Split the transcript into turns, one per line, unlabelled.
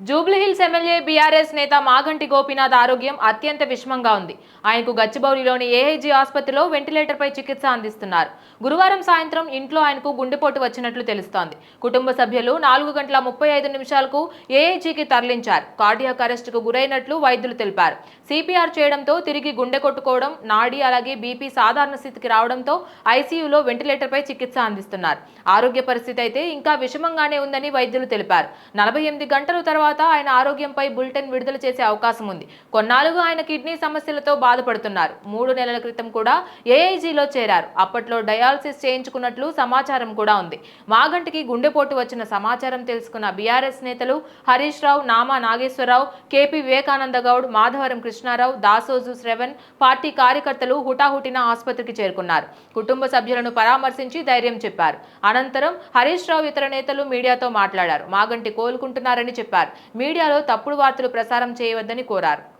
Jubilee Hills MLA BRS నేత మాగంటి గోపీనాథ్ ఆరోగ్యం అత్యంత విషమంగా ఉంది. ఆయనకు గచ్చిబౌలిలోని ఏఐజీ ఆసుపత్రిలో వెంటిలేటర్పై చికిత్స అందిస్తున్నారు. గురువారం సాయంత్రం ఇంట్లో ఆయనకు గుండెపోటు వచ్చినట్లు తెలుస్తోంది. కుటుంబ సభ్యులు నాలుగు గంటల ముప్పై ఐదు నిమిషాలకు ఏఐజీకి తరలించారు. కార్డియాక్ అరెస్టుకు గురైనట్లు వైద్యులు తెలిపారు. సిపిఆర్ చేయడంతో తిరిగి గుండె కొట్టుకోవడం నాడి అలాగే బీపీ సాధారణ స్థితికి రావడంతో ఐసీయూలో వెంటిలేటర్పై చికిత్స అందిస్తున్నారు. ఆరోగ్య పరిస్థితి అయితే ఇంకా విషమంగానే ఉందని వైద్యులు తెలిపారు. నలభై ఎనిమిది గంటల తర్వాత తర్వాత ఆయన ఆరోగ్యంపై బులెటిన్ విడుదల చేసే అవకాశం ఉంది. కొన్నాళ్ళుగా ఆయన కిడ్నీ సమస్యలతో బాధపడుతున్నారు. మూడు నెలల క్రితం కూడా ఏఐజీలో చేరారు. అప్పట్లో డయాలసిస్ చేయించుకున్నట్లు సమాచారం కూడా ఉంది. మాగంటికి గుండెపోటు వచ్చిన సమాచారం తెలుసుకున్న బీఆర్ఎస్ నేతలు హరీష్ రావు నామా నాగేశ్వరరావు కేపీ వివేకానంద గౌడ్ మాధవరం కృష్ణారావు దాసోజు శ్రవణ్ పార్టీ కార్యకర్తలు హుటాహుటిన ఆసుపత్రికి చేరుకున్నారు. కుటుంబ సభ్యులను పరామర్శించి ధైర్యం చెప్పారు. అనంతరం హరీష్ రావు ఇతర నేతలు మీడియాతో మాట్లాడారు. మాగంటి కోలుకుంటున్నారని చెప్పారు. మీడియాలో తప్పుడు వార్తలు ప్రసారం చేయవద్దని కోరారు.